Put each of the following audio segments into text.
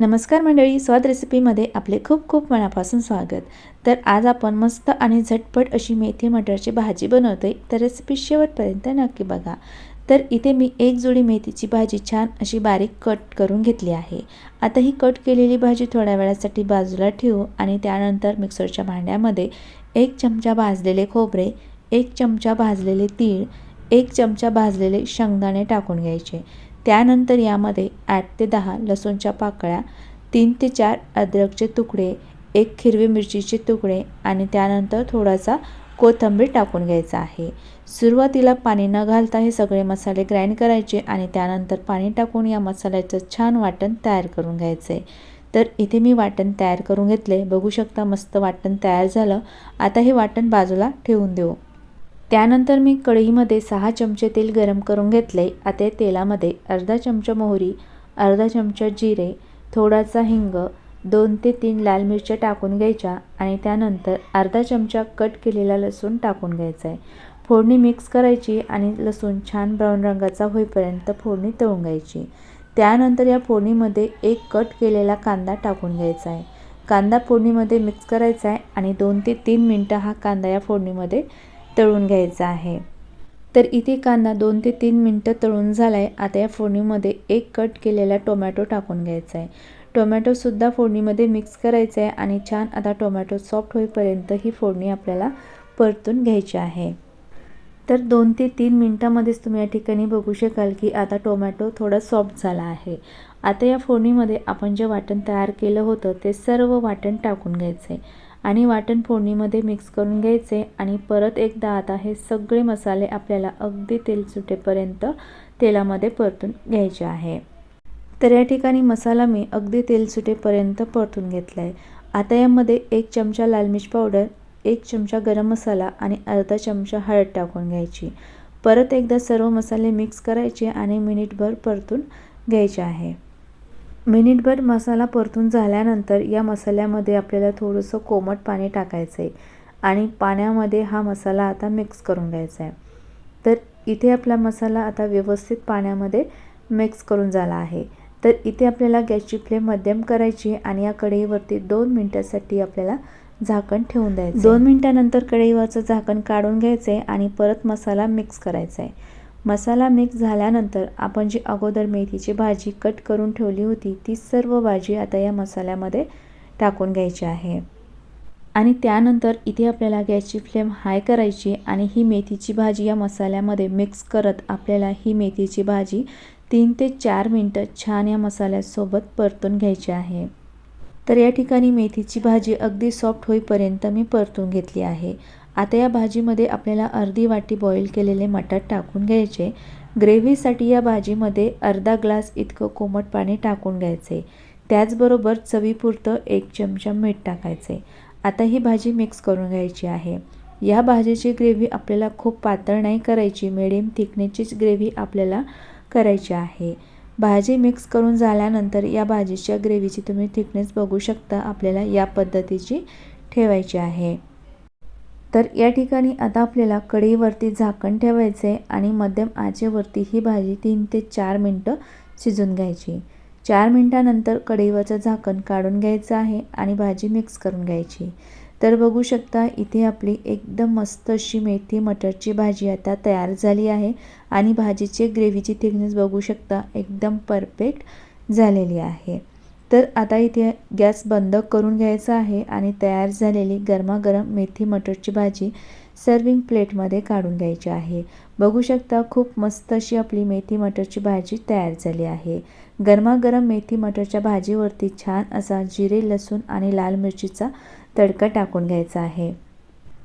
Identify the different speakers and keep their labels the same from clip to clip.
Speaker 1: नमस्कार मंडळी स्वाद रेसिपीमध्ये आपले खूप खूप मनापासून स्वागत. तर आज आपण मस्त आणि झटपट अशी मेथी मटरची भाजी बनवतोय. तर रेसिपी शेवटपर्यंत नक्की बघा. तर इथे मी एक जोडी मेथीची भाजी छान अशी बारीक कट करून घेतली आहे. आता ही कट केलेली भाजी थोड्या वेळासाठी बाजूला ठेवू आणि त्यानंतर मिक्सरच्या भांड्यामध्ये एक चमचा भाजलेले खोबरे एक चमचा भाजलेले तीळ एक चमचा भाजलेले शेंगदाणे टाकून घ्यायचे. त्यानंतर यामध्ये आठ ते दहा लसूणच्या पाकळ्या तीन ते चार अद्रकचे तुकडे एक हिरवी मिरचीचे तुकडे आणि त्यानंतर थोडासा कोथिंबीर टाकून घ्यायचा आहे. सुरुवातीला पाणी न घालता हे सगळे मसाले ग्राइंड करायचे आणि त्यानंतर पाणी टाकून या मसाल्याचं छान वाटण तयार करून घ्यायचं. आहे तर इथे मी वाटण तयार करून घेतले. बघू शकता मस्त वाटण तयार झालं. आता हे वाटण बाजूला ठेवून देऊ. त्यानंतर मी कढईमध्ये सहा चमचे तेल गरम करून घेतले. आता तेलामध्ये अर्धा चमचा मोहरी अर्धा चमचा जिरे थोडासा हिंग दोन ते तीन लाल मिरच्या टाकून घ्यायच्या आणि त्यानंतर अर्धा चमचा कट केलेला लसूण टाकून घ्यायचा आहे. फोडणी मिक्स करायची आणि लसूण छान ब्राऊन रंगाचा होईपर्यंत फोडणी तळून घ्यायची. त्यानंतर या फोडणीमध्ये एक कट केलेला कांदा टाकून घ्यायचा आहे. कांदा फोडणीमध्ये मिक्स करायचा आहे आणि दोन ते तीन मिनटं हा कांदा या फोडणीमध्ये तळून घ्यायचा आहे. तर इथे कांदा दोन ते तीन मिनटं तळून झाला आहे आता या फोडणीमध्ये एक कट केलेला टोमॅटो टाकून घ्यायचा आहे. टोमॅटोसुद्धा फोडणीमध्ये मिक्स करायचं आहे आणि छान आता टोमॅटो सॉफ्ट होईपर्यंत ही फोडणी आपल्याला परतून घ्यायची आहे. तर दोन ते तीन मिनटामध्येच तुम्ही या ठिकाणी बघू शकाल की आता टोमॅटो थोडा सॉफ्ट झाला आहे. आता या फोडणीमध्ये आपण जे वाटण तयार केलं होतं ते सर्व वाटण टाकून घ्यायचं आहे आणि वाटण फोडणीमध्ये मिक्स करून घ्यायचे आणि परत एकदा आता हे सगळे मसाले आपल्याला अगदी तेल सुटेपर्यंत तेलामध्ये परतून घ्यायचे आहे. तर या ठिकाणी मसाला मी अगदी तेल सुटेपर्यंत परतून घेतला आहे आता यामध्ये एक चमचा लाल मिर्च पावडर एक चमचा गरम मसाला आणि अर्धा चमचा हळद टाकून घ्यायची. परत एकदा सर्व मसाले मिक्स करायचे आणि मिनिटभर परतून घ्यायचे आहे. मिनिटभर मसाला परतून झाल्यानंतर या मसाल्यामध्ये आपल्याला थोडंसं कोमट पाणी टाकायचं आहे आणि पाण्यामध्ये हा मसाला आता मिक्स करून घ्यायचा आहे तर इथे आपला मसाला आता व्यवस्थित पाण्यामध्ये मिक्स करून झाला आहे. तर इथे आपल्याला गॅसची फ्लेम मध्यम करायची आणि या कढईवरती दोन मिनटासाठी आपल्याला झाकण ठेवून द्यायचं. दोन मिनटानंतर कढईवरचं झाकण काढून घ्यायचं आहे आणि परत मसाला मिक्स करायचा आहे. मसाला मिक्स झाल्यानंतर आपण जी अगोदर मेथीची भाजी कट करून ठेवली होती ती सर्व भाजी आता या मसाल्यामध्ये टाकून घ्यायची आहे. आणि त्यानंतर इथे आपल्याला गॅसची फ्लेम हाय करायची आणि ही मेथीची भाजी या मसाल्यामध्ये मिक्स करत आपल्याला ही मेथीची भाजी तीन ते चार मिनटं छान या मसाल्यासोबत परतून घ्यायची आहे. तर या ठिकाणी मेथीची भाजी अगदी सॉफ्ट होईपर्यंत मी परतून घेतली आहे. आता या भाजीमध्ये आपल्याला अर्धी वाटी बॉईल केलेले मटार टाकून घ्यायचे. ग्रेव्हीसाठी या भाजीमध्ये अर्धा ग्लास इतकं कोमट पाणी टाकून घ्यायचे. त्याचबरोबर चवीपुरतं एक चमचा मीठ टाकायचे. आता ही भाजी मिक्स करून घ्यायची आहे. या भाजीची ग्रेव्ही आपल्याला खूप पातळ नाही करायची मिडियम थिकनेचीच ग्रेव्ही आपल्याला करायची आहे. भाजी मिक्स करून झाल्यानंतर या भाजीच्या ग्रेव्हीची तुम्ही थिकनेस बघू शकता. आपल्याला या पद्धतीची ठेवायची आहे. तर या ठिकाणी आता आपल्याला कढईवरती झाकण ठेवायचं आहे आणि मध्यम आचेवरती ही भाजी तीन ते चार मिनटं शिजून घ्यायची. चार मिनटानंतर कढईवरचं झाकण काढून घ्यायचं आहे आणि भाजी मिक्स करून घ्यायची. तर बघू शकता इथे आपली एकदम मस्त अशी मेथी मटरची भाजी आता तयार झाली आहे आणि भाजीची ग्रेव्हीची थिकनेस बघू शकता एकदम परफेक्ट झालेली आहे. तर आता इथे गॅस बंद करून घ्यायचा आहे आणि तयार झालेली गरमागरम मेथी मटरची भाजी सर्विंग प्लेटमध्ये काढून घ्यायची आहे. बघू शकता खूप मस्त अशी आपली मेथी मटरची भाजी तयार झाली आहे. गरमागरम मेथी मटरच्या भाजीवरती छान असा जिरे लसूण आणि लाल मिरचीचा तडका टाकून घ्यायचा आहे.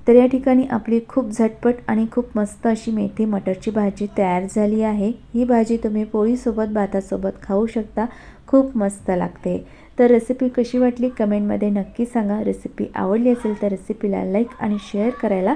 Speaker 1: तर या ठिकाणी आपली खूप झटपट आणि खूप मस्त अशी मेथी मटरची भाजी तयार झाली आहे. ही भाजी तुम्ही पोळीसोबत भातासोबत खाऊ शकता. खूप मस्त लागते. तर रेसिपी कशी वाटली? कमेंटमध्ये नक्की सांगा. रेसिपी आवडली असेल तर रेसिपीला लाईक आणि शेअर करायला